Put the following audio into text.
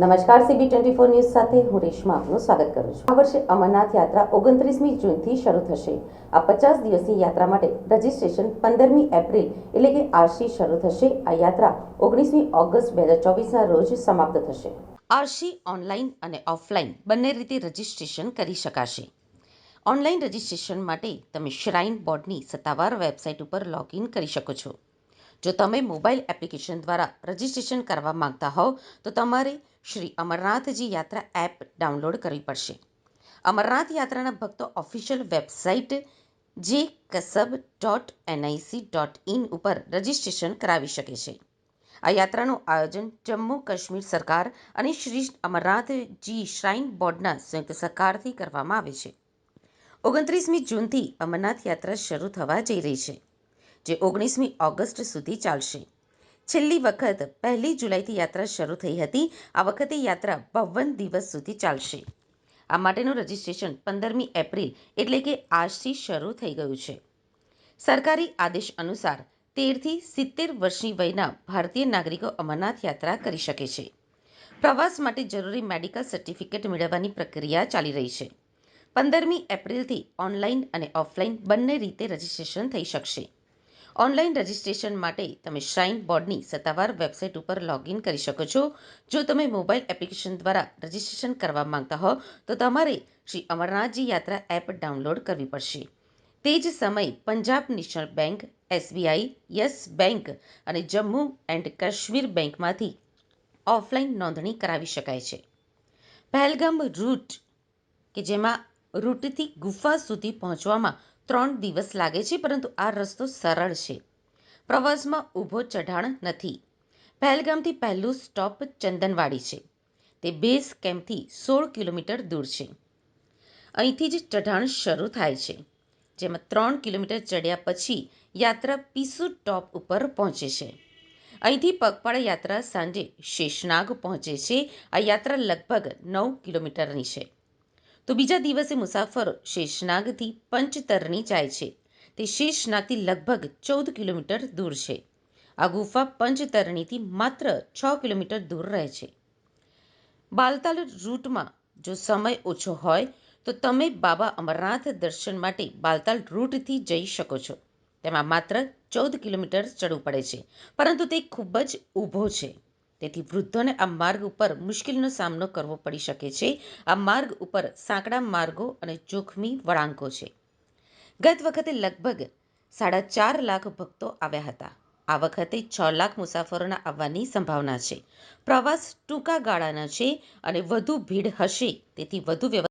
નમસ્કાર CB twenty four news સાથે હું રેશમા આપનું સ્વાગત કરું છું. આ વર્ષે અમરનાથ યાત્રા ઓગણત્રીસમી જૂનથી શરૂ થશે. આ પચાસ દિવસની યાત્રા માટે રજીસ્ટ્રેશન પંદરમી એપ્રિલ એટલે કે આજથી શરૂ થશે. આ યાત્રા ઓગણીસમી ઓગસ્ટ બે હજાર ચોવીસના રોજ સમાપ્ત થશે. આરસી, ઓનલાઈન અને ઓફલાઈન બંને રીતે રજીસ્ટ્રેશન કરી શકાશે. ઓનલાઈન રજીસ્ટ્રેશન માટે તમે શ્રાઇન બોર્ડની સત્તાવાર વેબસાઇટ ઉપર લોગિન કરી શકો છો. જો તમે મોબાઈલ એપ્લિકેશન દ્વારા રજીસ્ટ્રેશન કરવા માંગતા હોવ, તો તમારે શ્રી અમરનાથજી યાત્રા એપ ડાઉનલોડ કરવી પડશે. અમરનાથ યાત્રાના ભક્તો ઓફિશિયલ વેબસાઇટ જે કસબ ડોટ એનઆઈસી ડોટ ઇન ઉપર રજીસ્ટ્રેશન કરાવી શકે છે. આ યાત્રાનું આયોજન જમ્મુ કાશ્મીર સરકાર અને શ્રી અમરનાથજી શ્રાઇન બોર્ડના સંયુક્ત સહકારથી કરવામાં આવે છે. ઓગણત્રીસમી જૂનથી અમરનાથ યાત્રા શરૂ થવા જઈ રહી છે. જે ઓગણીસમી ઓગસ્ટ સુધી ચાલશે. છેલ્લી વખત પહેલી જુલાઈથી યાત્રા શરૂ થઈ હતી. આ વખતે યાત્રા બાવન દિવસ સુધી ચાલશે. આ માટેનું રજિસ્ટ્રેશન પંદરમી એપ્રિલ એટલે કે આજથી શરૂ થઈ ગયું છે. સરકારી આદેશ અનુસાર તેરથી સિત્તેર વર્ષની વયના ભારતીય નાગરિકો અમરનાથ યાત્રા કરી શકે છે. પ્રવાસ માટે જરૂરી મેડિકલ સર્ટિફિકેટ મેળવવાની પ્રક્રિયા ચાલી રહી છે. પંદરમી એપ્રિલથી ઓનલાઈન અને ઓફલાઈન બંને રીતે રજીસ્ટ્રેશન થઈ શકશે. ઓનલાઈન રજિસ્ટ્રેશન માટે તમે શ્રાઇન બોર્ડની સત્તાવાર વેબસાઇટ ઉપર લોગિન કરી શકો છો. જો તમે મોબાઈલ એપ્લિકેશન દ્વારા રજીસ્ટ્રેશન કરવા માંગતા હો, તો તમારે શ્રી અમરનાથજી યાત્રા એપ ડાઉનલોડ કરવી પડશે. તે જ સમયે Punjab national bank, SBI, yes bank અને જમ્મુ એન્ડ કાશ્મીર બેંકમાંથી ઓફલાઈન નોંધણી કરાવી શકાય છે. પહેલગામ રૂટ, કે જેમાં રૂટથી ગુફા સુધી પહોંચવામાં ત્રણ દિવસ લાગે છે, પરંતુ આ રસ્તો સરળ છે. પ્રવાસમાં ઊભો ચઢાણ નથી. પહેલગામથી પહેલું સ્ટોપ ચંદનવાડી છે. તે બેઝ કેમ્પથી સોળ કિલોમીટર દૂર છે. અહીંથી જ ચઢાણ શરૂ થાય છે. જેમાં ત્રણ કિલોમીટર ચડ્યા પછી યાત્રા પીસુ ટોપ ઉપર પહોંચે છે. અહીંથી પગપાળા યાત્રા સાંજે શેષનાગ પહોંચે છે. આ યાત્રા લગભગ નવ કિલોમીટરની છે. તો બીજા દિવસે મુસાફરો શેષનાગથી પંચતરણી જાય છે. તે શેષનાગથી લગભગ ચૌદ કિલોમીટર દૂર છે. આ ગુફા પંચતરણીથી માત્ર છ કિલોમીટર દૂર રહે છે. બાલતાલ રૂટમાં જો સમય ઓછો હોય, તો તમે બાબા અમરનાથ દર્શન માટે બાલતાલ રૂટથી જઈ શકો છો. તેમાં માત્ર ચૌદ કિલોમીટર ચડવું પડે છે. પરંતુ તે ખૂબ જ ઊભો છે. તેથી વૃદ્ધોને આ માર્ગ ઉપર મુશ્કેલીનો સામનો કરવો પડી શકે છે. આ માર્ગ ઉપર સાંકડા માર્ગો અને જોખમી વળાંકો છે. ગત વખતે લગભગ સાડા ચાર લાખ ભક્તો આવ્યા હતા. આ વખતે છ લાખ મુસાફરોના આવવાની સંભાવના છે. પ્રવાસ ટૂંકા ગાળાના છે અને વધુ ભીડ હશે, તેથી વધુ